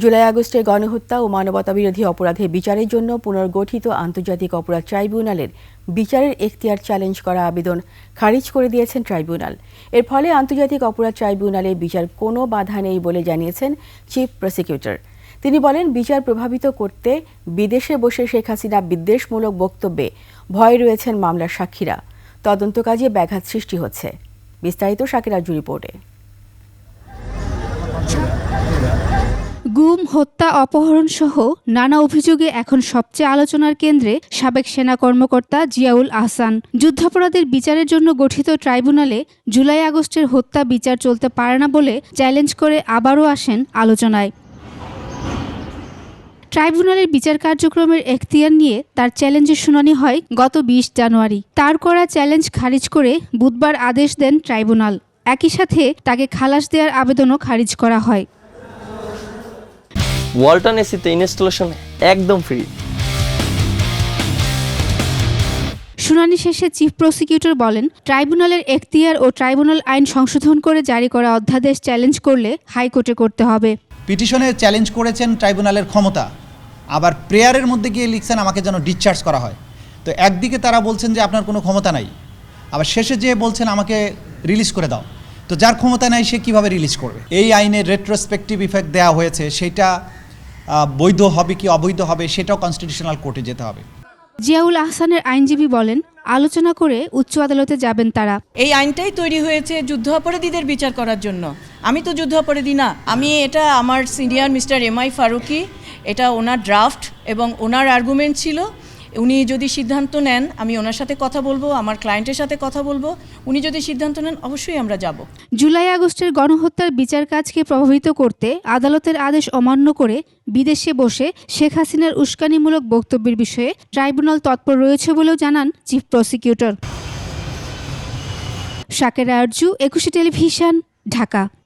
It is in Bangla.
জুলাই আগস্টে গণহত্যা ও মানবতাবিরোধী অপরাধের বিচারের জন্য পুনর্গঠিত আন্তর্জাতিক অপরাধ ট্রাইব্যুনালের বিচারের এখতিয়ার চ্যালেঞ্জ করা আবেদন খারিজ করে দিয়েছেন ট্রাইব্যুনাল। এর ফলে আন্তর্জাতিক অপরাধ ট্রাইব্যুনালে বিচার কোনো বাধা নেই বলে জানিয়েছেন চিফ প্রসিকিউটর। তিনি বলেন, বিচার প্রভাবিত করতে বিদেশে বসে শেখ হাসিনা বিদ্বেষমূলক বক্তব্যে ভয় রয়েছেন মামলার সাক্ষীরা। তদন্ত কাজে ব্যাঘাত সৃষ্টি হচ্ছে। বিস্তারিত শাকিরাজু রিপোর্টে। গুম, হত্যা অপহরণ সহ নানা অভিযোগে এখন সবচেয়ে আলোচনার কেন্দ্রে সাবেক সেনা কর্মকর্তা জিয়াউল আহসান। যুদ্ধাপরাধের বিচারের জন্য গঠিত ট্রাইব্যুনালে জুলাই আগস্টের হত্যা বিচার চলতে পারে না বলে চ্যালেঞ্জ করে আবারও আসেন আলোচনায়। ট্রাইব্যুনালের বিচার কার্যক্রমের এখতিয়ার নিয়ে তার চ্যালেঞ্জের শুনানি হয় গত বিশ জানুয়ারি। তার করা চ্যালেঞ্জ খারিজ করে বুধবার আদেশ দেন ট্রাইব্যুনাল। একই সাথে তাকে খালাস দেওয়ার আবেদনও খারিজ করা হয়। ওয়ালটন এসিতে ইনস্টলেশন একদম ফ্রি। শুনানি শেষে চিফ প্রসিকিউটর বলেন ট্রাইব্যুনালের এখতিয়ার ও ট্রাইব্যুনাল আইন সংশোধন করে জারি করা অধ্যাদেশ চ্যালেঞ্জ করলে হাইকোর্টে করতে হবে। পিটিশনে চ্যালেঞ্জ করেছেন ট্রাইব্যুনালের ক্ষমতা। আবার প্রেয়ারের মধ্যে গিয়ে লিখছেন আমাকে যেন ডিসচার্জ করা হয়। তো একদিকে তারা বলছেন যে আপনার কোনো ক্ষমতা নাই। আবার শেষে যেয়ে বলছেন আমাকে রিলিজ করে দাও। তো যার ক্ষমতা নাই সে কীভাবে রিলিজ করবে? এই আইনের রেট্রোস্পেক্টিভ ইফেক্ট দেওয়া হয়েছে সেটা বৈধ হবে কি অবৈধ হবে সেটাও কনস্টিটিউশনাল কোর্টে যেতে হবে। জিয়াউল আহসানের আইনজীবী বলেন আলোচনা করে উচ্চ আদালতে যাবেন তারা। এই আইনটাই তৈরি হয়েছে যুদ্ধ অপরাধীদের বিচার করার জন্য। আমি তো যুদ্ধ অপরাধী না আমি এটা আমার senior mister M I Faruqui এটা ওনার ড্রাফট এবং ওনার আর্গুমেন্ট ছিল। উনি যদি সিদ্ধান্ত নেন, আমি ওনার সাথে কথা বলব, আমার ক্লায়েন্টের সাথে কথা বলব, উনি যদি সিদ্ধান্ত নেন, অবশ্যই আমরা যাব। জুলাই আগস্টের গণহত্যার বিচার কাজকে প্রভাবিত করতে আদালতের আদেশ অমান্য করে বিদেশে বসে শেখ হাসিনার উস্কানিমূলক বক্তব্যের বিষয়ে ট্রাইব্যুনাল তৎপর রয়েছে বলেও জানান চিফ প্রসিকিউটর। শাকের আরজু, একুশে টেলিভিশন, ঢাকা।